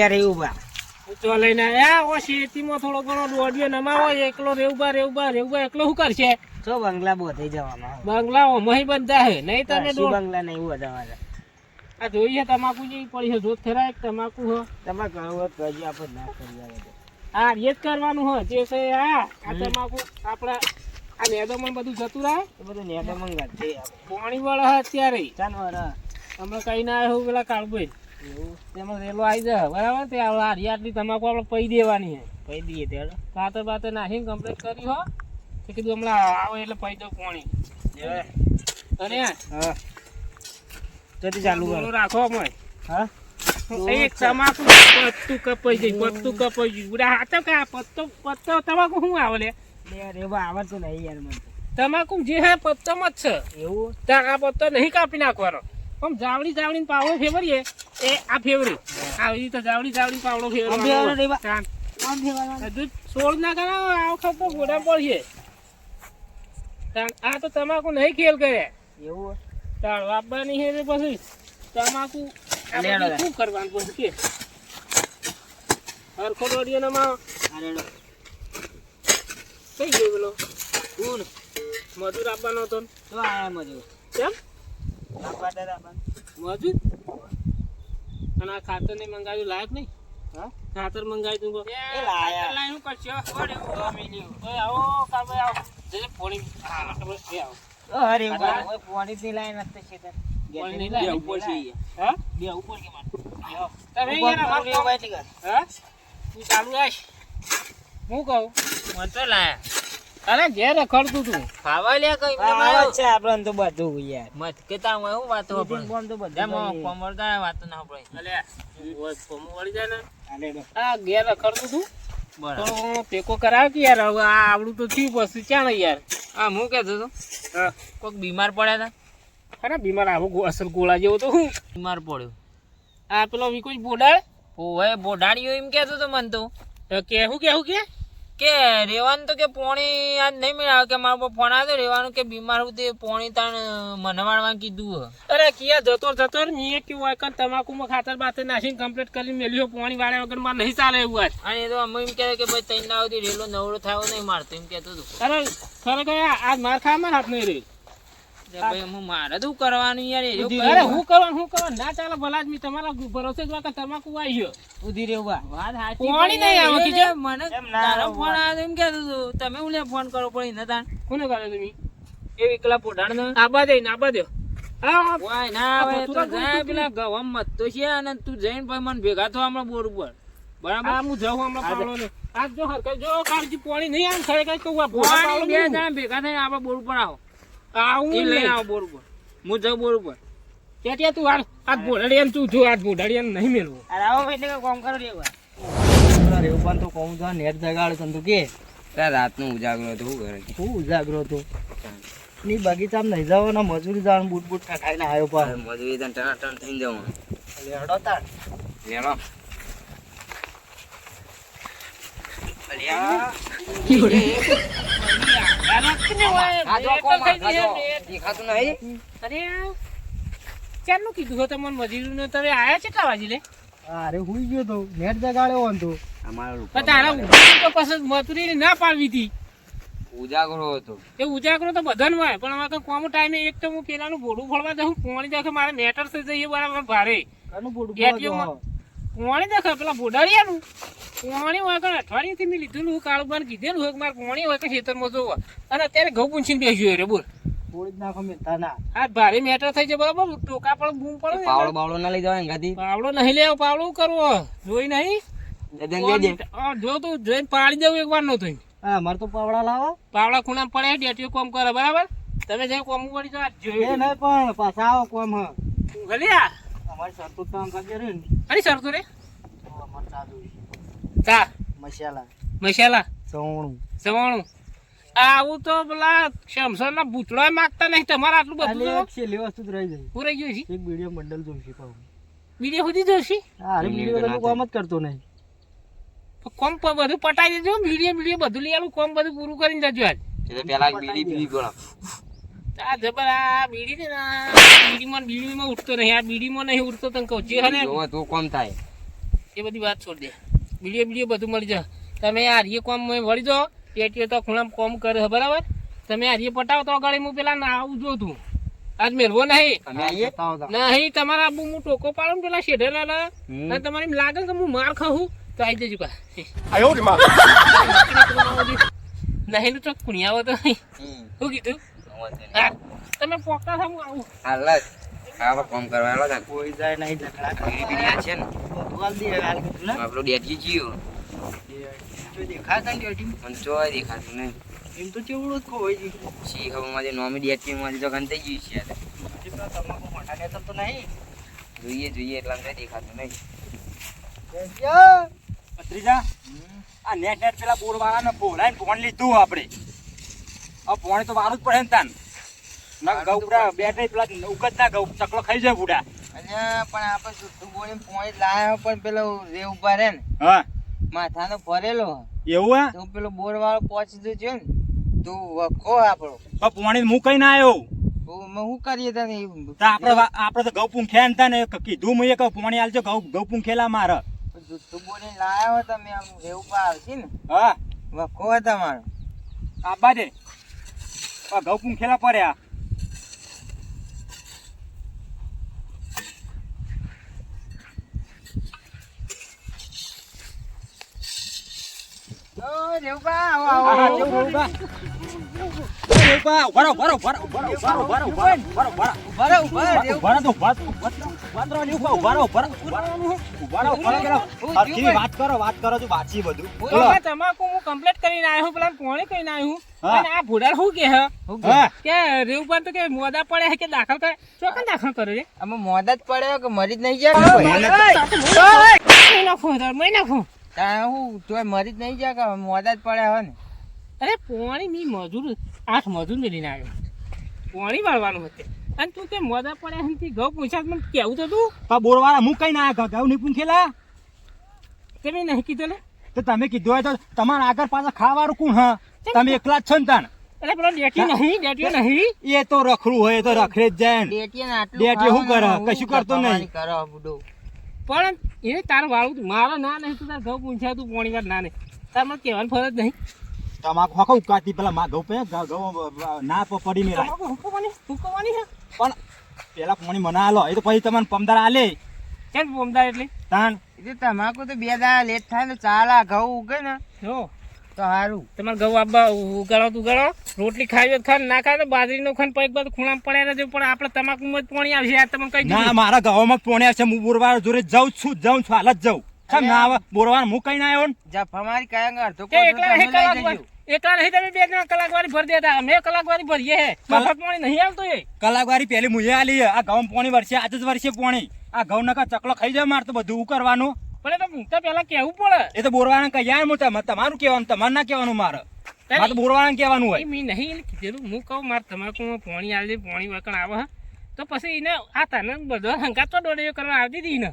યાર એવું ઊંચો લઈને આયા. ઓ શેતીમાં થોડો ઘણો દોડ્યો નમાવો એકલો રેવબા રેવબા રેવબા એકલો શું કરશે? તો બંગલા બધે જવાના બંગલાઓ મહી બંધા હે નહીં તમે બંગલા નહીં વધારે આ જોઈએ તમાકુ જેવી પડી છે જોત એક તમાકુ હો. તમે કરવું હોય આપણે ના કરી આ એ જ કરવાનું હોય જે છે આ આ તમાકુ આપણા આ મેદામાં બધું જતું રહે? એ બધું છે આપણે. પાણી વાળા અત્યારે. ચાલ વરા. હમણાં કઈ ના આવ્યું પેલા કાળભાઈ. એવું તેમાં રેલો આવી જાય. બરાબર? તે હારી આટલી તમાકુ આપણે પૈ દેવાની હે. કહી દઈએ ત્યારે કાતર બાતર નાખીને કમ્પ્લીટ કરી હો. તો કીધું હમણાં આવે એટલે પૈ દઉં પાણી. અને હા. જલ્દી ચાલુ રાખો અમે હા? એક તમાકુ પત્તું કપાઈ જાય પત્તું કપાઈ ગયું. ઉડા હાથો કે પત્તો પત્તો તમાકુ શું આવે લે? યાર એવું આવડતું નહીં યાર મને તમાકુ જે હે પત્તોમાં જ છે. એવું? ત્યાં આ પત્તો નહીં કાપી નાખવાનો. આમ જાવડી જાવડી પાવડો ફેવરીએ. એ આ ફેવરી. આવી રીતે જાવડી જાવડી પાવડો ફેવરો. સોળ ના કરાવો આ વખત તો પડશે આ તો તમાકુ નહીં ખેલ કરે. એવું તાણ વાપવાની છે પછી તમાકુ શું કરવાનું પછી કે? હરખો દોડીએ ને માં કઈ ગયો પેલો? કોણ? મજૂર આપવાનો હતો. તો આયા મજૂર. કેમ? આપવા મજૂર? અને આ ખાતર ને મંગાવ્યું લાયક નહીં હા? ખાતર મંગાવી તું એ લાયા. ખાતર લાવીને શું કરશો? વળે એવું. ઓય આવો કામે આવો જજે પોણી હા બસ એ આવો ઓ હરે એવું બા. ઓય પોણીથી લાઈને તો છે. બે ઉપર છે. હા બે ઉપર કે તમે યાર તું ચાલુ રાખ હું કહું મને તો લાયા. અરે ઘેર રખડતું તું. ખાવા લ્યા કઈ આવે છે આપણને તો બધું યાર. મત કેતા હું એવું વાતો આપણે બોમ તો બધું એમ. કોમરતા વાતો ના આપણે અલે ઓય ફોમું વળી જાય ને. આ આ ઘેર રખડતું તું? બરાબર. તો ટેકો કરાવ કે યાર હવે આ આવડું તો થયું પછી ક્યાં યાર? આ હું કહેતો હતો હા. કોઈક બીમાર પડ્યા હતા? અરે બીમાર આવો ગો- અસલ ગોળા જેવો તો હું. બીમાર પડ્યો. આ પેલો વિકોજ બોડાળ? ઓવે બોડાડીઓ એમ કહેતો હતો મને તો. તો કેવું કેવું કે? કે રેવાનું તો કે પોણી આજ નહીં મળ્યા કે મારો ફોન આવ્યો રેવાનું કે બીમાર હું તે પોણી તાણ મને વાળવા કીધું અરે કિયા જતો જતો ને મેં કેવું હોય કે તમાકુમાં ખાતર બાતર નાખીને કમ્પ્લીટ કરી મેલ્યો પોણી વાળ્યા વગર મારે નહીં ચાલે એવું આજ. અને એ તો અમે એમ કહે કે ભાઈ તૈયાર ના આવતી રેલો નવરો થયો નહીં મારતો એમ કહેતો હતો. અરે ખરેખર આજ માર ખાવામાં હાથ નહીં રહી કે ભાઈ હું મારે શું કરવાનું યાર અરે હું કરવાનું હું કરવાનું? ના ચાલે ભલા તમારા ભરોસે જ હોય તમાકુ આવી ઉધી રહેવું વાત સાચી પોણી નહીં આવે એ મને તારો ફોન આવ્યો એમ કહેતો હતો તમે હું લે ફોન કરો પણ એને તાણ? કોને કરે તમે? એ એકલા પોઢાડ ને? આબા દે આબા દે. વાય ના આવે તો જાય પેલા ગવામ મત તો છે અને તું જઈને ભાઈ મને ભેગા થવા હમણાં બોર ઉપર. બરાબર? આ હું જાઉં હમણાં પાવડો ને આજ જો હરકત જો કાળજી પાણી નહીં આમ ખરેખર કહું પોણી બે નહીં. જણા ભેગા થઈને આપણે બોર ઉપર આવો. આવું નહીં. આવો બોર ઉપર હું જાઉં બોર ઉપર ત્યાં તું આ આ ભોળડિયાને તું જો આ ભોળડિયાને નહીં મેળવું. અરે આવો એટલે કોમ કરો. પણ તો કોમ તો નેટ જગાડ તને તો કે. રાતનું ઉજાગરો હતું શું કરે શું ઉજાગરો હતો? ની બગીચામાં નહીં જાવ ને મજૂરી જવાનું બૂટ બૂટ ખાઈને આવ્યો પણ. મજૂરી તને ટનાટન થઈને જવું લેડો તાર લેલો દેખાતું નહીં અરે ક્યારનું કીધું હો તમને મજૂરીને તમે આયા કેટલા વાગે લે? અરે હુઈ ગયો તો. નેટ જગાડ્યો હોન તો. પણ તારા તો પછી મજૂરીને ના પાડવી હતી. ઉજાગરો હતો. એ ઉજાગરો તો બધાને હોય પણ હવે તો કોમ ટાઈમે એક તો હું પેલાનું ભોડું ફોડવા જાઉં પોણી દેખે મારે મેટર થઈ જઈએ બરાબર ભારે. કનું પોણી દેખે પેલા બોડાડિયાનું પોણી હોય કે અઠવાડિયેથી મેં લીધેલું હું કાળુબાન કીધેલું હોય કે મારે પોણી હોય કે ખેતરમાં જોવા. અને અત્યારે ઘઉં પૂંછીને બેસ્યું રે બોલ. બોળી જ નાખો મેં તાના આ ભારે મેટર થઈ જાય બરાબર? ટોકા પણ બૂમ પડે પાવડો બાવડો ના લઈ જવાય ગાદી પાવડો નહીં લેવો પાવડો કરવો જોઈ નહીં? આ જો તું જોઈને પાડી દેવું એક વાર નો થઈ. હા મારે તો પાવડા લાવો. પાવડા ખૂણા પડે ડેટીઓ કોમ કરે બરાબર? તમે જે કોમ પડી જાય જોઈએ નહીં પણ પાછા આવો કોમ હ. ભલ્યા અમારી સરતું કામ કરજે રે ને. અરે સરતું રે? તો અમારે ચાલુ છે. ચા મસાલા. મસાલા. ચવણું સવાણું. આવું તો પેલા શમસર ના ભૂતળો માગતા નહીં. તમારે આટલું બધું તો છેલ્લી વસ્તુ જ રહી જાય પૂરાઈ ગયું છે એક વીડિયો મંડળ જોઈશે પાછું. વીડિયો સુધી જોઈશે હા અરે વીડિયો તો કામ જ કરતો નહીં. તો કોમ બધું પટાઈ દેજો. મીડિયમ મીડિયમ બધું લઈ આવું. કોમ બધું પૂરું કરીને જજો આજ. પેલા બીડી પીવી પડે આ જબર આ બીડી ને આ બીડીમાં બીડીમાં ઉઠતો નહીં આ બીડીમાં નહીં ઉઠતો તને કહું. જે હે તો કોમ થાય. એ બધી વાત છોડ દે. બીડીઓ બીડીઓ બધું મળી જાય. તમે આ રીએ કોમ વળી દો પેટીઓ તો ખૂણામાં કોમ કરે બરાબર? તમે આ રીએ પટાવો તો આગળ હું પેલા ના આવું જો આજ મેળવો નહીં. અમે આવીએ બતાવો તો. નહીં તમારા આબુ હું ટોકો પાડું ને પેલા શેઢેલા. અને તમારે એમ લાગે કે હું માર ખાઉં તો આવી જજો કા નહીં તો કુણિયાવો તો શું કીધું? તમે પોકા થમ આવું. હાલ આવા કામ કરવા આવો કોઈ જાય નહીં ઝઘડા કરી. બીડી છે ને. બોલ દે હાલ ને. આપણો ડેડી જીયો. જો ને ડેડી દેખાતું નહીં. એમ તો ચેવડો ખોઈ જી સી હવે મારી નોમી ડેડી મારી તો ગંતે ગઈ છે કેટલા તમાકુ નહીં. જોઈએ જોઈએ એટલા દેખાતું નહીં. પત્રીજા આ નેટ નેટ પેલા બોરવાળાને બોલાઈને ફોન લીધું આપણે હવે ફોન તો વારું જ પડે ને તાન. ના પૂરા બેટરી પેલા ઉગત ના ઘઉં ચકલો ખાઈ જાય બુડા. પણ આપણે સુઠ્ઠું બોલીને પોઈન્ટ લાયો પણ પેલો રે ઊભા રે ને. હા. માથાનો ભરેલો. એવું હે? તો પેલો બોર વાળો પહોંચી દે છે ને. તું વખો આપણો. પણ પોણી હું કઈ ના આવ્યો હું કરીએ તને તો આપણે આપણે તો ઘઉં પૂંખ્યા ને કીધું મેં કે પોણી આલજો ઘઉં ઘઉં પૂંખેલા મારે. જુઠ્ઠું બોલીને લાયો તમે આમ રેવું પર આવશે ને. હા. વખો તમારો. આબા દે. આ ઘઉં પૂંખેલા પડ્યા ઊભા ઊભા ઊભા ઊભા વાત કરો વાત કરો છો વાંચી હું કમ્પ્લીટ કરીને આવ્યો પેલા કોણે કરીને આવ્યો આ ભોડાર હું કે હે. કે રેવ પર કે દાખલ કરે? શું દાખલ કરે રે. મોદા જ પડ્યો કે મરી જ નહીં જાય નાખો મહિના મરી જ નહીં જાય કે મોદા જ પડે હે ને? અરે પોણી મી મજૂર આઠ મજૂર મેલીને આવ્યો. પોણી વાળવાનું હતું. અને તું તે મોદા પડે એમથી ઘઉં પૂછાત મને કેવું તો તું? પા બોરવાળા હું કઈ ના ઘઉં નહીં પૂંખેલા તમે નહીં કીધું ને તો તમે કીધું હોય તો તમારા આગળ પાછા ખાવાનું કોણ હા? તમે એકલા જ છો ને તાણ. અરે પેલો ડેટી નહીં ડેટીઓ નહીં. એ તો રખડું હોય તો રખડે જ જાય ડેટીએ શું કરે? કશું કરતો નહીં. કરો બુડો. પણ એ તાર વાળું મારા ના નહીં તું તાર ઘઉં પૂછ્યા તું પોણી વાર ના નહીં. તાર મને કહેવાનું ફરજ નહીં. તમાકુ હકો ઉકાતી પેલા માં ઘઉં પે ઘઉં ના પ- પડી નહીં રાય તમાકુ હુકવવાની હુકવવાની છે? પણ પેલા પોણી મને આલો એ તો પછી તમને પમદાર આલે. કેમ પમદાર એટલે? તાન. એટલે તમાકુ તો બે દાડા લેટ થાય ને ચાલે ઘઉં ઉગે ને. જો. તો સારું તમારે ઘઉં આબા ઉગાડો તું ઉગાડો. રોટલી ખાવી હોય તો ખા ના ખાય તો બાજરીનો ખાન પૈક બધું ખૂણામાં પડ્યા રહેજો. પણ આપણે તમાકુમાં જ પોણી આવશે. યાર તમે કઈ ના મારા ગામમાં પોણી આવશે. હું બોરવાળા જોડે જાઉં છું જાઉં છું હાલ જ જાઉં. કેમ ના આવે? બોરવાળા હું કઈ ના આવ્યો ને? જફા મારી કયા અડધો કે એકલા કલાક નહીં તમે બે જણા કલાક વાળી ભરી દેતા. અમે કલાક વાળી ભરીએ હે. મફત પાણી નહીં આવતું એ. કલાકવારી પેલી મુજે આલી આ ઘઉં પોણી વર્ષે આજે જ વર્ષે પોણી. આ ઘઉં નકા ચકલો ખાઈ જાય મારે તો બધું કરવાનું. પણ એ તો મૂકતા પહેલા કેવું પડે. એ તો બોરવાળા કઈ હું તમારું કહેવાનું તમારે ના કહેવાનું મારે. મારે બોરવાળા કહેવાનું હોય. મેં નહીં કીધેલું. હું કહું મારે તમાકુમાં પાણી આવી પાણી વકણ આવે તો પછી એને આ તને બધો હંકાતો દોડ્યો કરવા આવતી હતી ને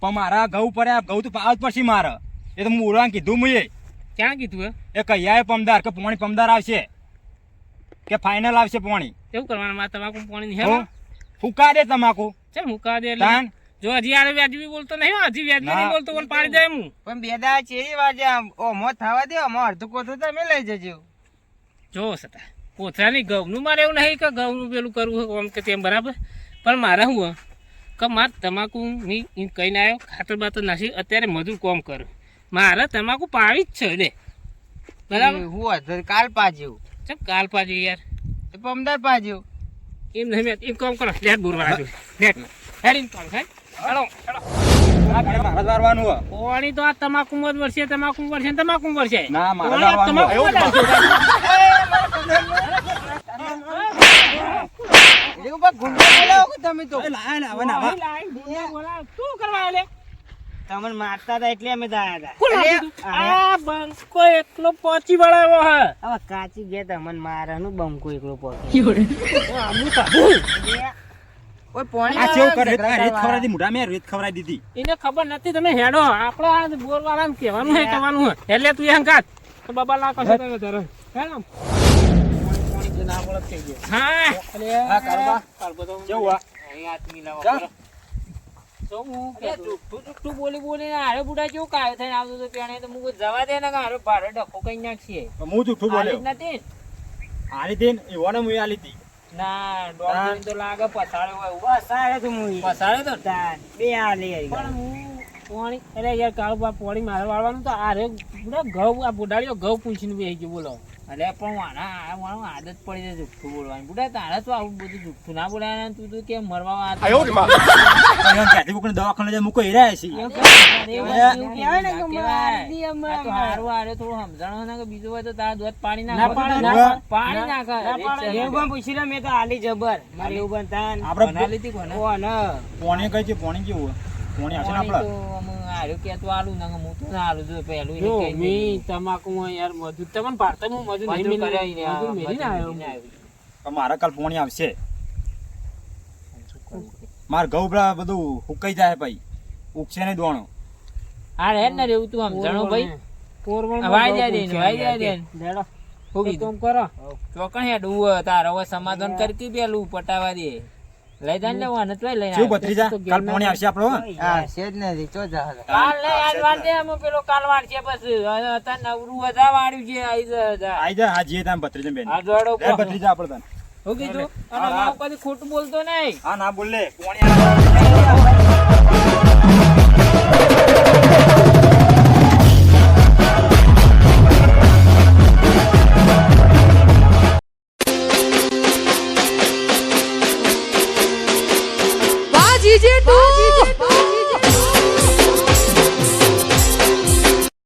પણ મારા ઘઉં પડ્યા ઘઉં તો પાવ જ પડશે મારે. એ તો હું કીધું મુએ. ક્યાં કીધું એ કહીએ પમદાર કે પોણી પમદાર આવશે. કે ફાઇનલ આવશે પોણી. એવું કરવાનું? મારે તમાકુ પોણી નહીં ફૂકા દે તમાકુ. ચમ ફૂકા દે એટલે. જો હજી આરે વ્યાજબી બોલતો નહીં હજી વ્યાજબી નહીં બોલતો પણ પાડી દે હું. પણ બે છે ચેરી વાજે આમ. ઓમો થવા દે ઓમો અડધું તો તમે લઈ જજો. જો સતા કોથરાની ઘઉંનું મારે એવું નહીં કે ઘઉંનું પેલું કરવું હોય આમ કે તેમ બરાબર? પણ મારે હું કે મારે તમાકુ ની કહીને આવ્યો ખાતર બાતર નાખી અત્યારે મજૂર કોમ કરું. મારે તમાકુ પાવી જ છે લે. બરાબર? હું કાલ પાજ્યું ચમ કાલ પાજ્યું યાર તો અમદાવાદ પાજ્યું એમ નહીં મેં એમ કામ કરો નેટ બોર વાળા નેટ હેરીન કોલ હે? તો આ તમાકુ મત વર્ષે તમાકુ વર્ષે તમાકુ વર્ષે ના મારા તમાકુ તમે તો. લાઈન તમને મારતા હતા એટલે અમે દાયા હતા? આ બંકો એકલો પહોંચી વળાયો હે. હવે કાચી ગયા તમને મારાનું બંકો એકલો પહોંચી આમનું તાબું. ઓય પોણી આ લાવો, કરે રેત કરવા. ખવડાવી મોઢા મેં રેત ખવડાવી દીધી. એને ખબર નથી તમે હેડો. આપડે આ બોર વાળાને કહેવાનું હે કહેવાનું હે. એટલે તું એમ હંકાત તો બાબા લા કશો તમે ધરો હા, તો આ? અહીં. તો હું જુઠ્ઠું જુઠ્ઠું બોલી બોલીને હારે બુડા કેવું કાયો થઈને આવતો હતો પેણે તો મુકું જવા દે ને કે ભારે ડખો કઈ નાખીએ હું જૂઠું હાલી બોલ્યો નથી? દે ને એવો ને હું આલી હતી ના દોઢ તો લાગે પછાડ્યો હોય એવું. પછાડ્યો તો ને. પણ હું પોણી અરે યાર કાળુ બા પોણી મારે વાળવાનું તો આરે બુડા ઘઉં આ બુડાડીઓ ઘઉં પૂછીને બેસી ગયો બોલો અરે પણ વાના આ આદત પડી જાય જુઠ્ઠું બોલવાની. બુડા તારે તો આવું બધું જુઠ્ઠું ના બોલાય ને તું તું કેમ મરવા વાત ક્યાંથી કોકને દવાખાને જાય મૂકો છે હારું હારે થોડું સમજણ ને કે બીજું હોય તો તારા દોધ પાણી ના નાખ. પાડે, ના પાડે. પાણી નાખ આપણે બનાવી લીધી કોને? પોણી કઈ છે? પોણી કેવું? પોણી આવશે ને પાણી કે તો હારું આલું ને હું તો ના આલું જો પહેલું એને જો મી. તમાકુ યાર મજૂર તમને પાડતા હું મજૂર નહીં મેલી- આ મજૂર મેલીને આવ્યો મજૂર મારા કાલ પોણી આવશે. માર ઘઉં પેલા બધું હુકાઈ જાય ભાઈ. ઉગશે નહીં દોણો. હા રે ને રેવું તું આમ જણો ભાઈ? પોરવણ વાય વાઈ જાય દે વાઈ જાય દે લેડો. હું તું કરો. ચોકણ હેડું હોય તાર હવે સમાધાન કરતી પેલું પટાવા દે. લઈ જાય ને લેવાનું લઈ લઈ શું. ભત્રીજા? કાલ પોણી આવશે આપણો હા? છે જ નથી ચો જા કાલ લઈ આલવાન દે અમે પેલો કાલવાડ છે બસ હવે નવરું વધા વાળ્યું છે આઈ જા જા. આઈ જા હા જીએ તામ ભત્રીજા બેન. આ જોડો ભત્રીજા આપણે તાન. હું કીધું? અને હા. માવ કદી ખોટું બોલતો નહીં. હા ના બોલ લે. પોણી આવે